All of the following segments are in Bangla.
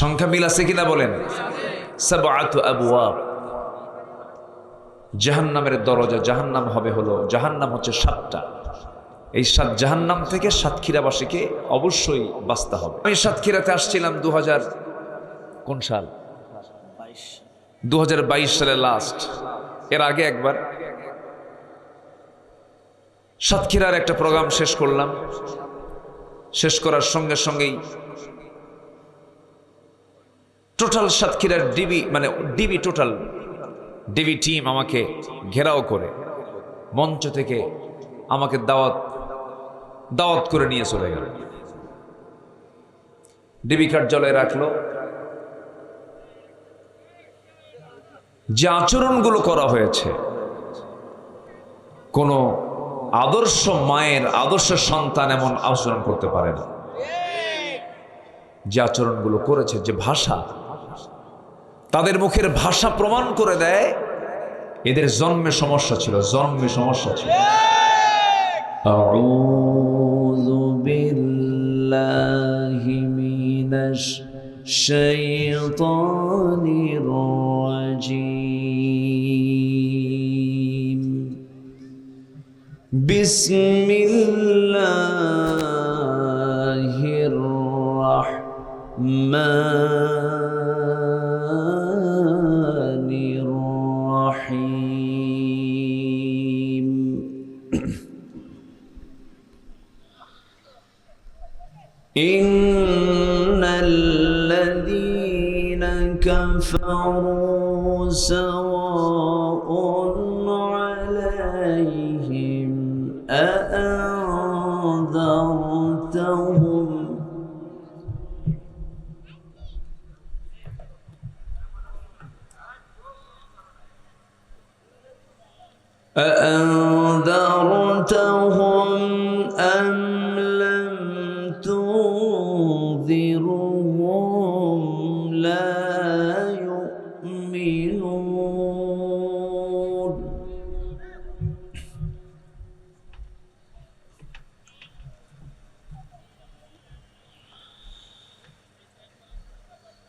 সংখ্যা মিল আছে কিনা বলেন? জাহান্নামের দরজা জাহান্নাম হবে হলো, জাহান্নাম হচ্ছে সাতটা। এই সাত জাহান্নাম থেকে সাতক্ষীরাবাসীকে অবশ্যই বাঁচতে হবে। আমি সাতক্ষীরাতে আসছিলাম দু হাজার কোন সাল? দু হাজার বাইশ সালে লাস্ট এর আগে একবার। সাতক্ষীরার একটা প্রোগ্রাম শেষ করলাম। শেষ করার সঙ্গে সঙ্গেই টোটাল সাতক্ষীরার ডিবি মানে ডিবি টোটাল ডিবি টিম আমাকে ঘেরাও করে, মঞ্চ থেকে আমাকে দাওয়াত দাওয়াত করে নিয়ে চলে গেল। ডিবি কার্যালয়ে রাখল। যে আচরণগুলো করা হয়েছে, কোনো আদর্শ মায়ের, আদর্শ সন্তান এমন আচরণ করতে পারে না। যে আচরণগুলো করেছে, যে ভাষা তাদের মুখের ভাষা প্রমাণ করে দেয় এদের জন্মে সমস্যা ছিল জন্মে সমস্যা ছিল أعوذ بالله من الشيطان الرجيم بسم الله الرحمن إن الذين كفروا سواء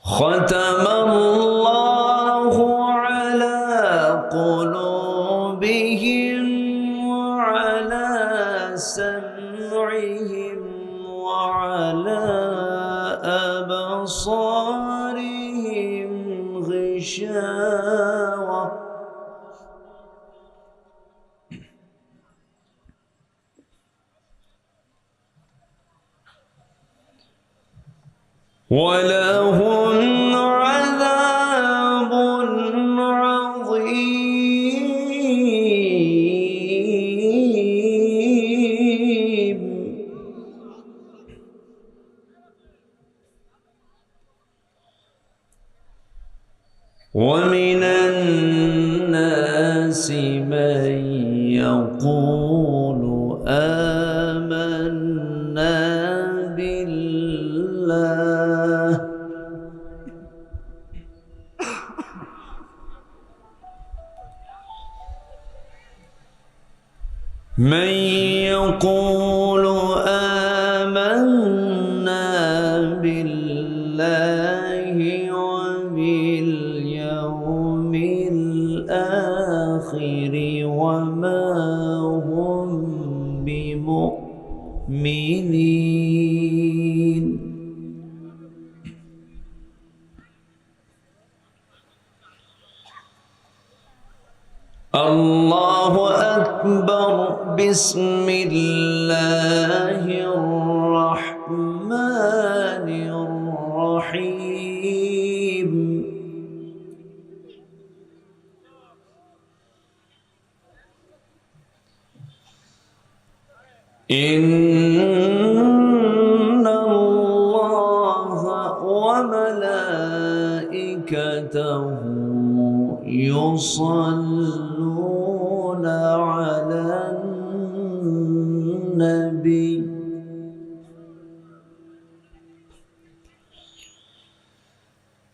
ختم الله الناس بسم الله الرحمن الرحيم. إن الله وملائكته يصلون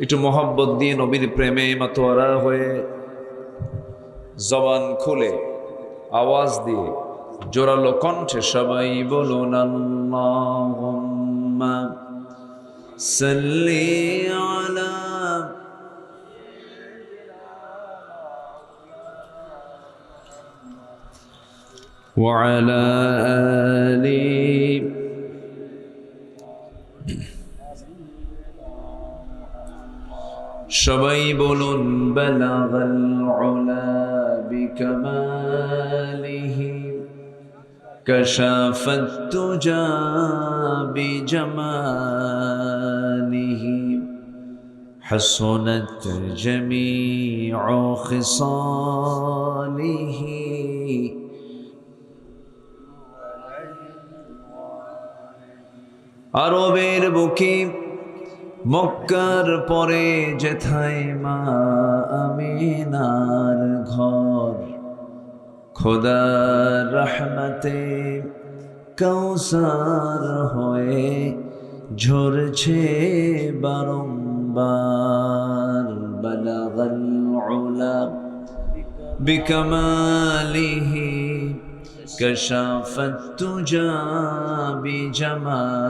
একটু মোহাব্বত দিয়ে নবীর প্রেমে মাতোয়ারা হয়ে জবান খুলে আওয়াজ দিয়ে জোরালো কণ্ঠে সবাই বলুন اللهم صل على وعلى آل সবাই বলুন بلغ العلا بكماله كشف التجى بجماله حسنت جميع خصاله আরবের বুকে মক্কার পরে যেথায় মা আমিনার ঘর। খোদা রহমতে কৌসার হয়ে ঝরছে বারম্বার বলাগল বিকমালিহি কশাফত তুজা বিজমালিহি।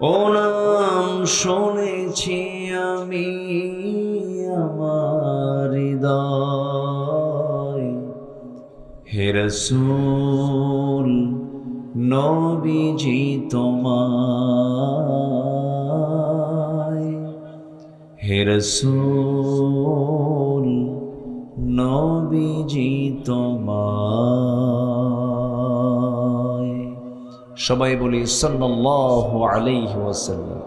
ও নাম শুনেছি আমি আমার হৃদয়। হে রসুল নবীজি তোমায়। হে নবীজি তোমায়। সবাই বলি ওয়াসাল্লাম।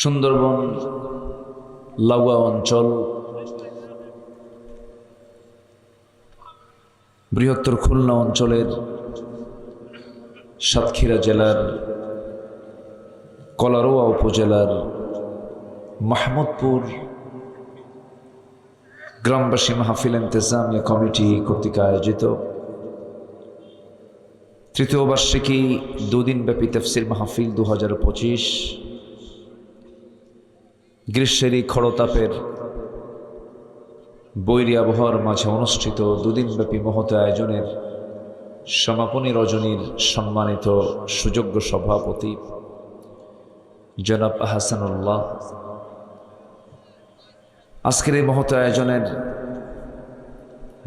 সুন্দরবন লাগোয়া অঞ্চল বৃহত্তর খুলনা অঞ্চলের সাতক্ষীরা জেলার কলারোয়া উপজেলার মাহমুদপুর গ্রামবাসী মাহফিল ইন্তেজামিয়া কমিটি কর্তৃক আয়োজিত তৃতীয় বার্ষিকী দুদিনব্যাপী তফসির মাহফিল দু হাজার পঁচিশ। গ্রীষ্মের এই খড়তাপের বৈরী আবহাওয়ার মাঝে অনুষ্ঠিত দুদিনব্যাপী মহত আয়োজনের সমাপনী রজনীর সম্মানিত সুযোগ্য সভাপতি জনাব আহসানুল্লাহ। আজকের এই মহত আয়োজনের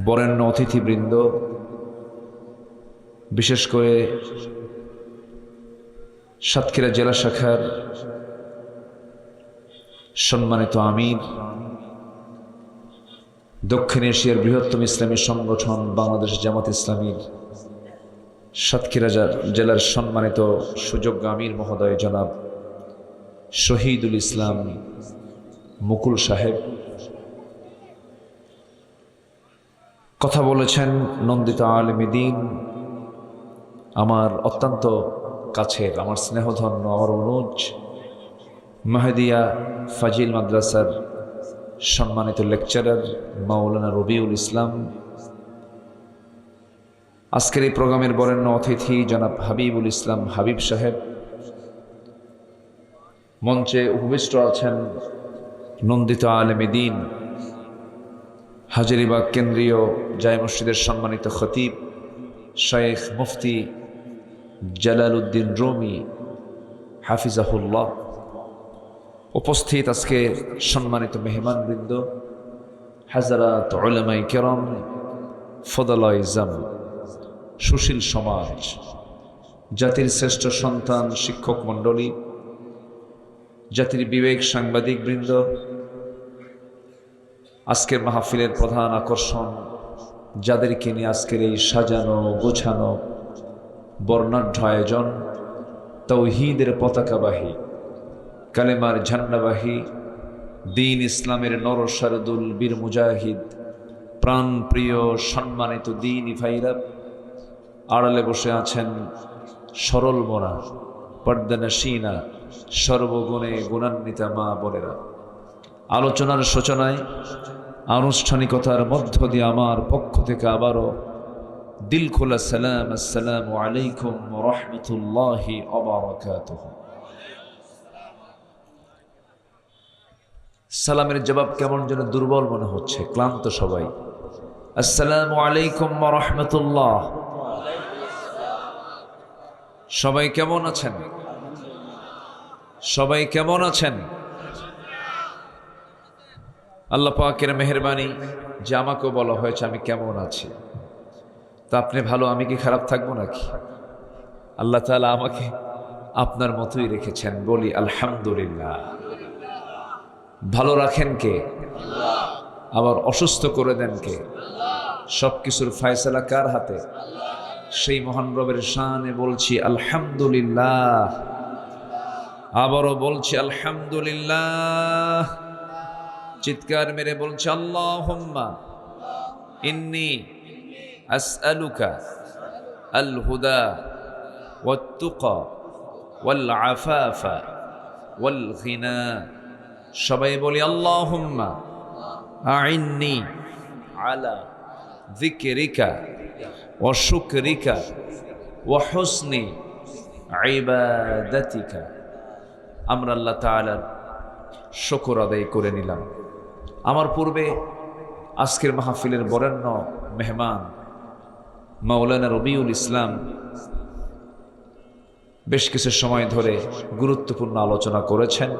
বরেণ্য অতিথিবৃন্দ, বিশেষ করে সাতক্ষীরা জেলা শাখার সম্মানিত আমির, দক্ষিণ এশিয়ার বৃহত্তম ইসলামী সংগঠন বাংলাদেশ জামাত ইসলামীর সাতক্ষীরা জেলার সম্মানিত সুযোগ্য আমির মহোদয় জনাব শহীদুল ইসলাম মুকুল সাহেব। কথা বলেছেন নন্দিত আলমিদিন আমার অত্যন্ত কাছের, আমার স্নেহধন্য আমার অনুজ, মাহেদিয়া ফাজিল মাদ্রাসার সম্মানিত লেকচারার মাওলানা রবিউল ইসলাম। আজকের এই প্রোগ্রামের বরেণ্য অতিথি জনাব হাবিবুল ইসলাম হাবিব সাহেব। মঞ্চে উপবিষ্ট আছেন নন্দিত আলমেদিন হাজারিবাগ কেন্দ্রীয় জায় মসজিদের সম্মানিত খতিব শেখ মুফতি জালাল উদ্দিন রুমি হাফিজাহুল্লাহ। উপস্থিত আজকে সম্মানিত মেহমানবৃন্দ হাজারাত ওলামাই কেরম ফদলাইজাম সুশীল সমাজ, জাতির শ্রেষ্ঠ সন্তান শিক্ষক মণ্ডলী, জাতির বিবেক সাংবাদিক বৃন্দ আজকের মাহফিলের প্রধান আকর্ষণ যাদেরকে নিয়ে আজকের এই সাজানো, গোছানো, বর্ণাঢ্য আয়োজন, তৌহিদের পতাকাবাহী, কালেমার ঝান্ডাবাহী, দিন ইসলামের নরসারদুল বীর মুজাহিদ, প্রাণপ্রিয়, সম্মানিত দিন ইফাইরা আড়ালে বসে আছেন সরল মোনা পর্দানাসীনা সর্বগুণে গুণান্বিতা মা বোনেরা। আলোচনার সূচনায়, আনুষ্ঠানিকতার মধ্য দিয়ে আমার পক্ষ থেকে আবারও দিল খোলা সালাম, আসসালামু আলাইকুম রহমতুল্লাহি সালামের জবাব কেমন যেন দুর্বল মনে হচ্ছে, ক্লান্ত সবাই। আসসালামু আলাইকুম রহমতুল্লাহ। সবাই কেমন আছেন? সবাই কেমন আছেন? আল্লাহ পাকের মেহরবানি যে আমাকেও বলা হয়েছে, আমি কেমন আছি? তা আপনি ভালো, আমি কি খারাপ থাকব নাকি? আল্লাহ তাআলা আমাকে আপনার মতোই রেখেছেন, বলি আলহামদুলিল্লাহ। ভালো রাখেন কে? আবার অসুস্থ করে দেন কে? সব কিছুর ফায়সালা কার হাতে? সেই মহান রবের শানে বলছি আলহামদুলিল্লাহ। আবারও বলছি আলহামদুলিল্লাহ। চিৎকার মেরে বলছে আল্লাহ হোম্মা ইন্নি আসআলুকা আল হুদা ওয়াত্তুকা ওয়াল আফাফা ওয়াল ঘিনা সবাই বলি আল্লাহ হোম্মা আইন্নি আলা জিকেরিকা অশুকরিকা ওয়াহসনি আইবাদাতিকা আমরা আল্লাহ তালার শকর আদায় করে নিলাম। আমার পূর্বে আজকের মাহফিলের বরেণ্য মেহমান মাওলানা রবিউল ইসলাম বেশ কিছু সময় ধরে গুরুত্বপূর্ণ আলোচনা করেছেন।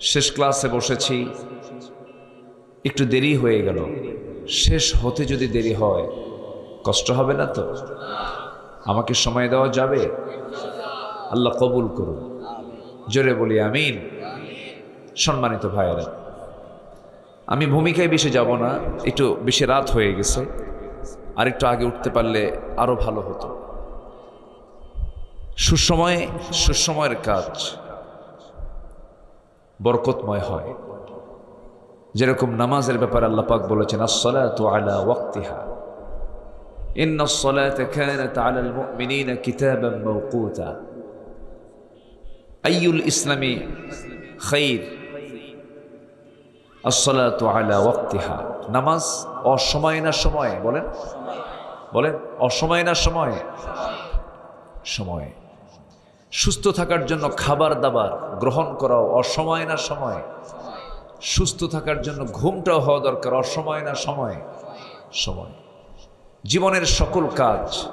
শেষ ক্লাসে বসেছি। একটু দেরি হয়ে গেল। শেষ হতে যদি দেরি হয়, কষ্ট হবে না তো? আমাকে সময় দেওয়া যাবে? আল্লাহ কবুল করুন। জোরে বলি, আমিন। সম্মানিত ভাইয়েরা আমি ভূমিকায় বেশি যাব না একটু বেশি রাত হয়ে গেছে আর একটু আগে উঠতে পারলে আরো ভালো হতো সুসময়ে সুসময়ের কাজ বরকতময় হয় যেরকম নামাজের ব্যাপারে আল্লাহ পাক বলেছেন আসসালাতু আলা ওয়াক্তিহা إن الصلاة كانت على المؤمنين كتابا موقوتا أي الإسلام خير আসসালাত আলা ওয়াক্তিহা। নামাজ অসময় না সময়ে? বলেন। বলেন, অসময় না সময়ে? সময়ে। সুস্থ থাকার জন্য খাবার দাবার গ্রহণ করাও অসময় না সময়ে? সুস্থ থাকার জন্য ঘুমটাও হওয়া দরকার, অসময় না সময়ে? সময়। জীবনের সকল কাজ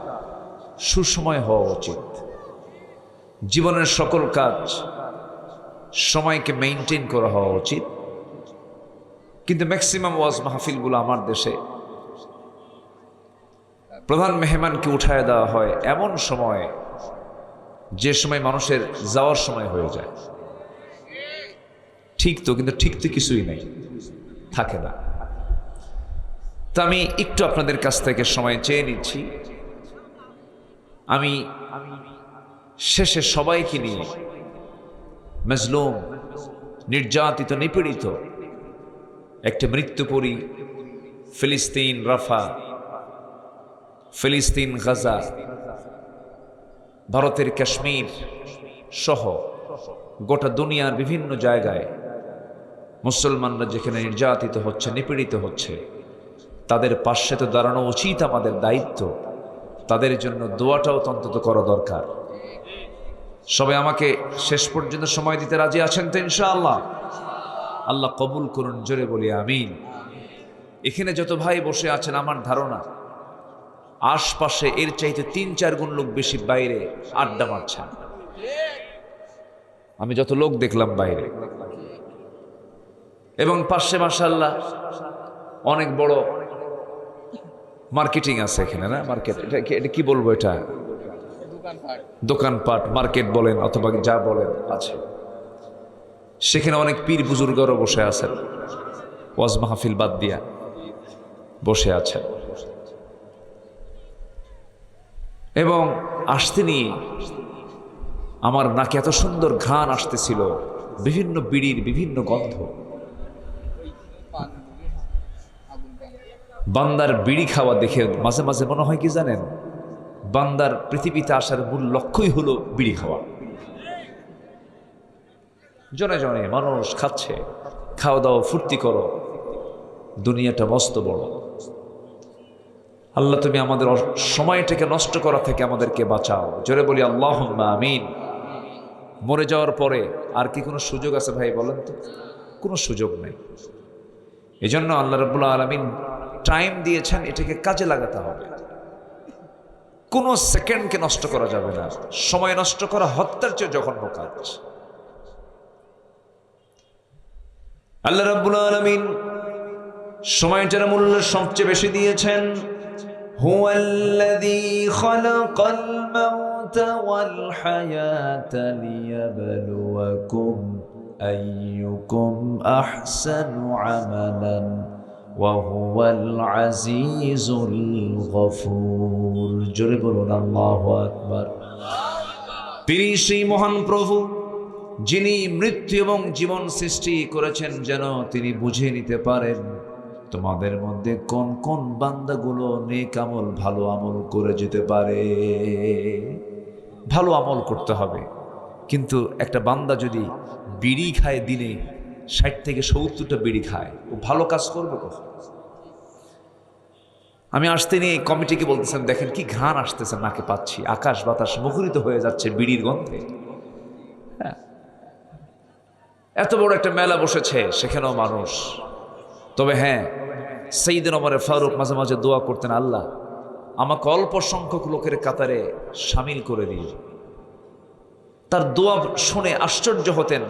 সুসময় হওয়া উচিত। জীবনের সকল কাজ সময়কে মেনটেন করা হওয়া উচিত। কিন্তু ম্যাক্সিমাম ওয়াজ মাহফিলগুলো আমার দেশে। প্রধান মেহমানকে উঠায় দেওয়া হয় এমন সময়, যে সময় মানুষের যাওয়ার সময় হয়ে যায়। ঠিক তো, কিন্তু ঠিক তো কিছুই নেই, থাকে না। তা আমি একটু আপনাদের কাছ থেকে সময় চেয়ে নিচ্ছি। আমি শেষে সবাইকে নিয়ে, মেজলুম, নির্যাতিত, নিপীড়িত একটা মৃত্যুপুরী, ফিলিস্তিন, রাফা, ফিলিস্তিন, গাজা, ভারতের কাশ্মীর সহ গোটা দুনিয়ার বিভিন্ন জায়গায় মুসলমানরা যেখানে নির্যাতিত হচ্ছে, নিপীড়িত হচ্ছে, তাদের পাশে তো দাঁড়ানো উচিত আমাদের দায়িত্ব। তাদের জন্য দোয়াটাও অন্তত করা দরকার। সবাই আমাকে শেষ পর্যন্ত সময় দিতে রাজি আছেন তো ইনশাআল্লাহ? আল্লাহ কবুল করুন, জোরে বলি, আমিন। এখানে যত ভাই বসে আছেন, আমার ধারণা, আশপাশে এর চাইতে তিন চার গুণ লোক বেশি বাইরে আড্ডা মারছেন। আমি যত লোক দেখলাম বাইরে। এবং পাশে মাসাল্লাহ অনেক বড় মার্কেটিং আছে এখানে, না? মার্কেট, এটা এটা কি বলব এটা? দোকানপাট, মার্কেট বলেন, অথবা যা বলেন, আছে। সেখানে অনেক পীর বুজুর্গরও বসে আছেন। ওয়াজ মাহফিল বাদ দিয়া বসে আছেন। এবং আসতে নিয়ে আমার নাকে এত সুন্দর ঘ্রাণ আসতেছিল, বিভিন্ন বিড়ির বিভিন্ন গন্ধ। বান্দার বিড়ি খাওয়া দেখে মাঝে মাঝে মনে হয় কি জানেন? বান্দার পৃথিবীতে আসার মূল লক্ষ্যই হলো বিড়ি খাওয়া। জনে জনে মানুষ খাচ্ছে, খাওয়া দাওয়া ফুর্তি করো, দুনিয়াটা মস্ত বড়। আল্লাহ তুমি আমাদের সময়টাকে নষ্ট করা থেকে আমাদেরকে বাঁচাও। জোরে বলি আল্লাহ আমিন। মরে যাওয়ার পরে আর কি কোনো সুযোগ আছে ভাই বলেন তো? কোনো সুযোগ নেই। এই জন্য আল্লাহ রবুল্লা আলমিন টাইম দিয়েছেন এটাকে কাজে লাগাতে হবে। কোনো সেকেন্ডকে নষ্ট করা যাবে না। সময় নষ্ট করা হত্যার চেয়ে জঘন্য কাজ। আল্লাহ রাব্বুল আলামিন সময়টার মূল্য সবচেয়ে বেশি দিয়েছেন, হুয়াল্লাযী খালাকাল মাউত ওয়াল হায়াতা লিয়াবলুয়াকুম আইয়ুকুম আহসানু আমালান, ওয়া হুয়াল গফুর। জোরে বলুন, আল্লাহু আকবার। তিনি সেই মহান প্রভু। যিনি মৃত্যু এবং জীবন সৃষ্টি করেছেন যেন তিনি বুঝে নিতে পারেন, তোমাদের মধ্যে কোন কোন বান্দাগুলো নেক আমল, ভালো আমল করে যেতে পারে? ভালো আমল করতে হবে। কিন্তু একটা বান্দা যদি বিড়ি খায় দিনে, ষাট থেকে সত্তরটা বিড়ি খায়, ও ভালো কাজ করবে কখন? আমি আসতে নিয়ে কমিটিকে বলতেছেন দেখেন কি ঘ্রাণ আসতেছে, নাকে পাচ্ছি, আকাশ বাতাস মুখরিত হয়ে যাচ্ছে বিড়ির গন্ধে। এত বড় একটা মেলা বসেছে, সেখানেও মানুষ। তবে হ্যাঁ সেইদিন আমার ফারুক মাঝে মাঝে দোয়া করতেন, আল্লাহ, আমাকে অল্প সংখ্যক লোকের কাতারে সামিল করে দিয়ে তার দোয়া শুনে আশ্চর্য হতেন।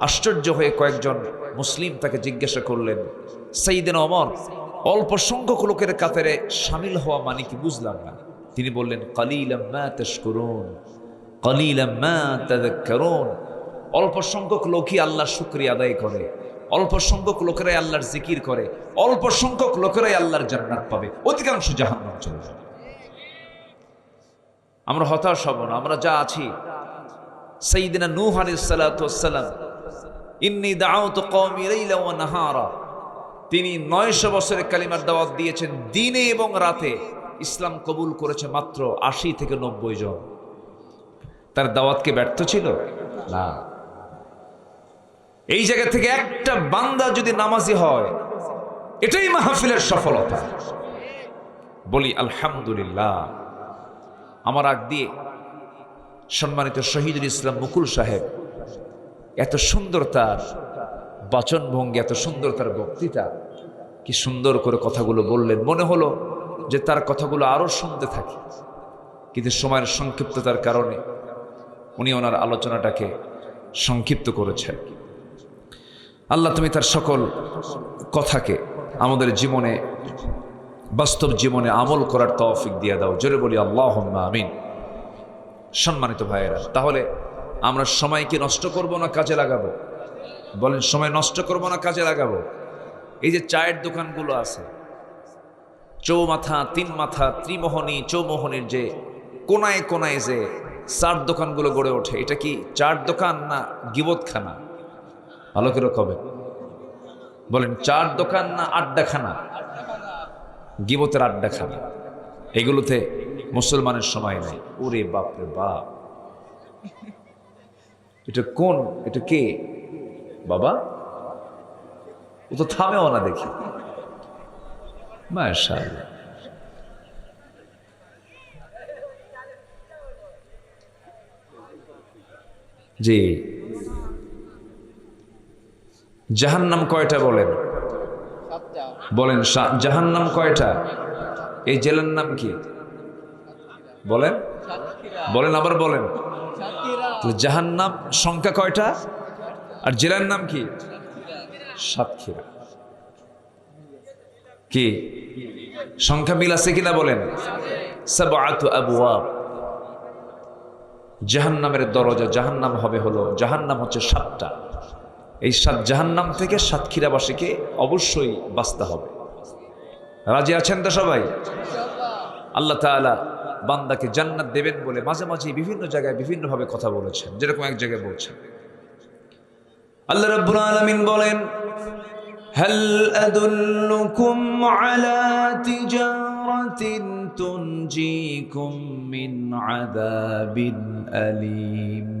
আশ্চর্য হয়ে কয়েকজন মুসলিম তাকে জিজ্ঞাসা করলেন সেইদিন অমর অল্প সংখ্যক লোকের কাতারে সামিল হওয়া মানে কি বুঝলাম না? তিনি বললেন কালিলাম মা তাযাক্কারুন। অল্প সংখ্যক লোকই আল্লাহর শুক্রিয়া আদায় করে, অল্প সংখ্যক লোকেরাই আল্লাহর জিকির করে, অল্প সংখ্যক লোকেরাই আল্লাহর জান্নাত পাবে, অধিকাংশ জাহান্নাম চলে যাবে। আমরা হতাশ হব না, আমরা যা আছি। সঈদিনা নূহ আলাইসালাম ইন্নি লাইলা ওয়া নাহারা তিনি নয়শো বছরের কালিমার দাওয়াত দিয়েছেন দিনে এবং রাতে। ইসলাম কবুল করেছে মাত্র আশি থেকে নব্বই জন। তার দাওয়াতকে ব্যর্থ ছিল? না। এই জায়গা থেকে একটা বান্দা যদি নামাজি হয়, এটাই মাহফিলের সফলতা। বলি, আলহামদুলিল্লাহ। আমার আগ দিয়ে সম্মানিত শহীদুল ইসলাম মুকুল সাহেব, এত সুন্দর তার বাচনভঙ্গি, এত সুন্দর তার বক্তৃতা, কি সুন্দর করে কথাগুলো বললেন। মনে হলো যে তার কথাগুলো আরও শুনতে থাকি। কিন্তু সময়ের সংক্ষিপ্ততার কারণে উনি ওনার আলোচনাটাকে সংক্ষিপ্ত করেছেন। আল্লাহ তুমি তার সকল কথাকে আমাদের জীবনে, বাস্তব জীবনে আমল করার তৌফিক দিয়ে দাও। জোরে বলি আল্লাহ আমিন। সম্মানিত ভাইয়েরা, তাহলে আমরা সময়কে নষ্ট করব না কাজে লাগাবো? বলেন, সময় নষ্ট করব না কাজে লাগাবো? এই যে চায়ের দোকানগুলো আছে, চৌমাথা তিন মাথা ত্রিমোহনী, চৌমোহনীর যে কোনায় কোনায় যে চার দোকানগুলো গড়ে ওঠে, এটা কি চার দোকান না গিবতখানা? ভালো করে কবে? বলেন, চার দোকান না আড্ডাখানা? গিবতের আড্ডাখানা। এগুলোতে মুসলমানের সময় নেই। ওরে বাপরে বাপ। এটা কোন, এটা কে? বাবা? ও তো থামেও না দেখি। মাশাআল্লাহ। জি। জাহান্নাম কয়টা বলেন? বলেন জাহান্নাম কয়টা? এই জেলার নাম কি? বলেন। বলেন আবার বলেন। জাহান নাম সংখ্যা কয়টা? আর জেলার নাম কি? সাতক্ষীরা। কি? সংখ্যা মিল আছে কিনা বলেন? জাহান্নামের দরজা জাহান্নাম হবে হলো জাহান্নাম হচ্ছে সাতটা। এই সাত জাহান্নাম থেকে সাতক্ষীরাবাসীকে অবশ্যই বাঁচতে হবে রাজি আছেন তো সবাই আল্লাহ তাআলা বান্দাকে জান্নাত দেবেন বলে মাঝে মাঝে বিভিন্ন জায়গায় বিভিন্নভাবে কথা বলেছেন যেরকম এক জায়গায় বলছেন আল্লাহ রাব্বুল আলামিন বলেন هل أدلكم على تجارة تنجيكم من عذاب أليم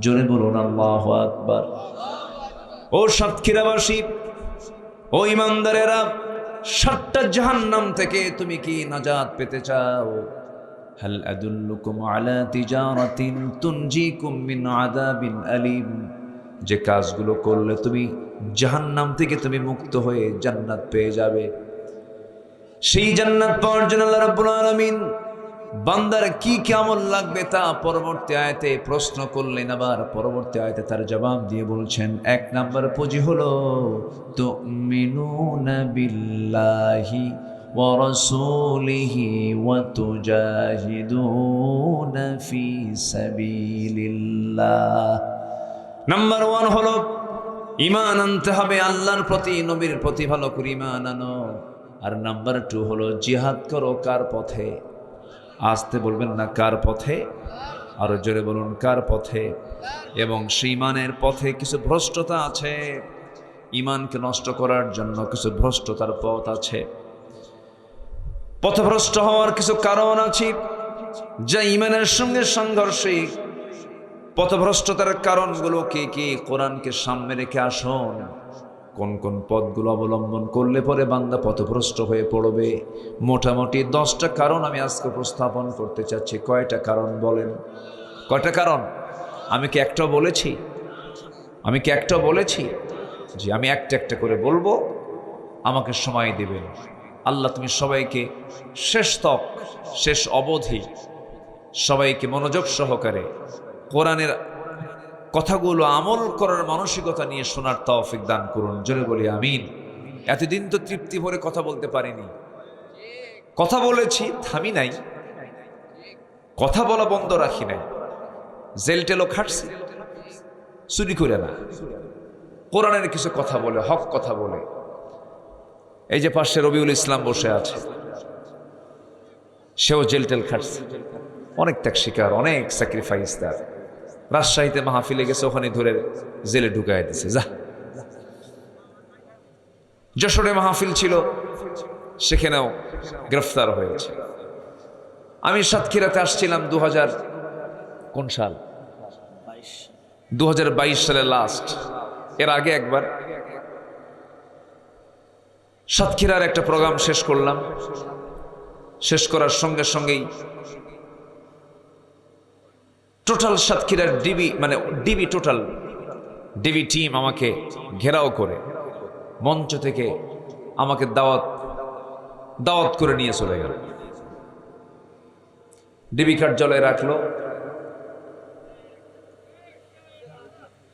জোরে বলুন, আল্লাহ আকবার। ও সাতক্ষীরাবাসী, ও ইমানদারেরা, সাতটা জাহান্নাম থেকে তুমি কি নাজাত পেতে চাও? হাল আদুল্লুকুম আলা তিজারাতিন তুনজিকুম মিন আযাবিন আলিম। যে কাজগুলো করলে তুমি জাহান্নাম থেকে তুমি মুক্ত হয়ে জান্নাত পেয়ে যাবে। সেই জান্নাত পাওয়ার জন্য আল্লাহ রাব্বুল আলামিন বান্দার কি কেমন লাগবে তা পরবর্তী আয়তে প্রশ্ন করলেন আবার পরবর্তী আয়তে তার জবাব দিয়ে বলছেন এক নাম্বার পুঁজি হলো তো বিল্লাহি ورسوله وتجاهدون في سبيل الله নাম্বার ওয়ান হলো ইমান আনতে হবে আল্লাহর প্রতি নবীর প্রতি ভালো করে ইমান আনো আর নাম্বার টু হলো জিহাদ করো কার পথে আসতে বলবেন না, কার পথে? আরও জোরে বলুন, কার পথে? এবং সেই ইমানের পথে কিছু ভ্রষ্টতা আছে। ইমানকে নষ্ট করার জন্য কিছু ভ্রষ্টতার পথ আছে। পথভ্রষ্ট হওয়ার কিছু কারণ আছে। যা ইমানের সঙ্গে সাংঘর্ষিক পথভ্রষ্টতার কারণগুলো কে, কি? কোরআনকে সামনে রেখে আসুন। কোন কোন পথগুলো অবলম্বন করলে পরে বান্দা পথভ্রষ্ট হয়ে পড়বে? মোটামুটি দশটা কারণ আমি আজকে উপস্থাপন করতে চাচ্ছি। কয়টা কারণ বলেন? কয়টা কারণ? আমি কি একটা বলেছি? আমি কি একটা বলেছি? যে আমি একটা একটা করে বলব, আমাকে সময় দেবেন। আল্লাহ, তুমি সবাইকে শেষ তক, শেষ অবধি সবাইকে মনোযোগ সহকারে কোরআনের কথাগুলো আমল করার মানসিকতা নিয়ে শোনার তৌফিক দান করুন। জোরে বলি, আমিন। এতদিন তো তৃপ্তি ভরে কথা বলতে পারিনি। কথা বলেছি, থামি নাই। কথা বলা বন্ধ রাখি নাই। জেল টেলো খাটছি। চুরি করে না। কোরআনের কিছু কথা বলে, হক কথা বলে। এই যে পাশে রবিউল ইসলাম বসে আছে, সেও জেল টেল খাটছে। অনেক ত্যাগ শিকার অনেক স্যাক্রিফাইস তার। রাজশাহীতে মাহফিলে গেছে, ওখানে ধরে জেলে ঢুকাই দিছে। যা। যশোরে মাহফিল ছিল, সেখানেও গ্রেফতার হয়েছে। আমি সাতক্ষীরাতে আসছিলাম দু হাজার কোন সাল? দু সালের লাস্ট এর আগে একবার। সাতক্ষীরার একটা প্রোগ্রাম শেষ করলাম। শেষ করার সঙ্গে সঙ্গেই টোটাল সাতক্ষীরার ডিবি মানে ডিবি টোটাল ডিবি টিম আমাকে ঘেরাও করে, মঞ্চ থেকে আমাকে দাওয়াত দাওয়াত করে নিয়ে চলে গেল। ডিবি কার্যালয়ে রাখল।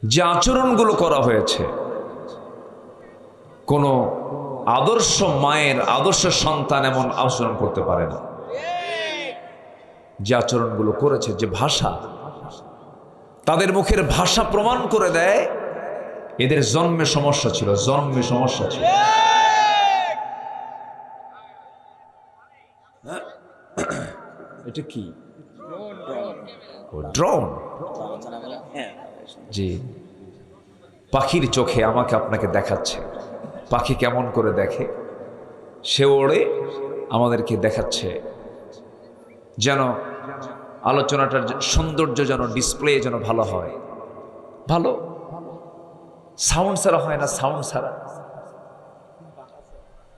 যে আচরণগুলো করা হয়েছে, কোনো আদর্শ মায়ের, আদর্শ সন্তান এমন আচরণ করতে পারে না। যে আচরণগুলো করেছে, যে ভাষা তাদের মুখের ভাষা প্রমাণ করে দেয় এদের জন্মে সমস্যা ছিল জন্মে সমস্যা ছিল। এটা কি? ড্রোন জি। পাখির চোখে আমাকে আপনাকে দেখাচ্ছে। পাখি কেমন করে দেখে? সে ওড়ে আমাদেরকে দেখাচ্ছে। যেন আলোচনাটার সৌন্দর্য যেন ডিসপ্লে যেন ভালো হয়। ভালো? সাউন্ড ছাড়া হয় না সাউন্ড ছাড়া।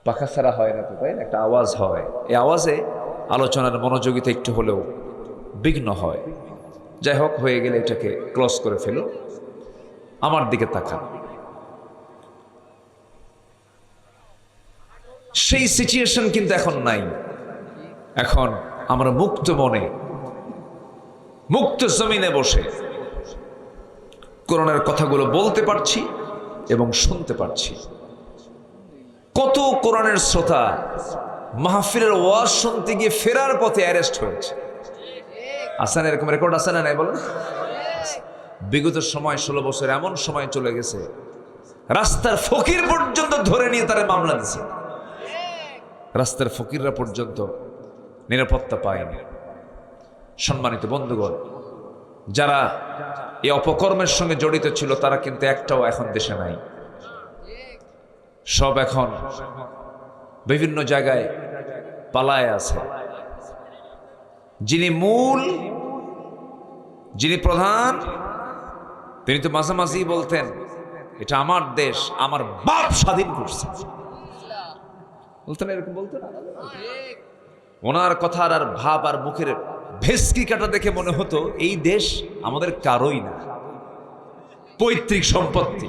পাখা ছাড়া হয় না তো, তাই না? একটা আওয়াজ হয়। এই আওয়াজে আলোচনার মনোযোগিতা একটু হলেও বিঘ্ন হয়। যাই হোক, হয়ে গেলে এটাকে ক্লোজ করে ফেলো। আমার দিকে তাকান। সেই সিচুয়েশন কিন্তু এখন নাই। এখন আমরা মুক্ত মনে মুক্ত জমিনে বসে করোনার কথাগুলো বলতে পারছি এবং শুনতে পারছি। কত কোরআনের শ্রোতা মাহফিলের ওয়াজ শুনতে গিয়ে ফেরার পথে অ্যারেস্ট হয়েছে। আসান এরকম রেকর্ড আছে না নাই বলেন? বিগত সময় ষোলো বছর এমন সময় চলে গেছে, রাস্তার ফকির পর্যন্ত ধরে নিয়ে তারা মামলা দিছে। রাস্তার ফকিররা পর্যন্ত নিরাপত্তা পায়নি। সম্মানিত বন্ধুগণ, যারা এই অপকর্মের সঙ্গে জড়িত ছিল, তারা কিন্তু একটাও এখন দেশে নাই। সব এখন বিভিন্ন জায়গায় পালায় আছে। যিনি মূল, যিনি প্রধান, তিনি তো মাঝামাঝি বলতেন, এটা আমার দেশ, আমার বাপ স্বাধীন করছে। বলতেন এরকম বলতেন? ওনার কথার আর ভাব আর মুখের ভেস্কি কাটা দেখে মনে হতো এই দেশ আমাদের কারোই না। পৈতৃক সম্পত্তি।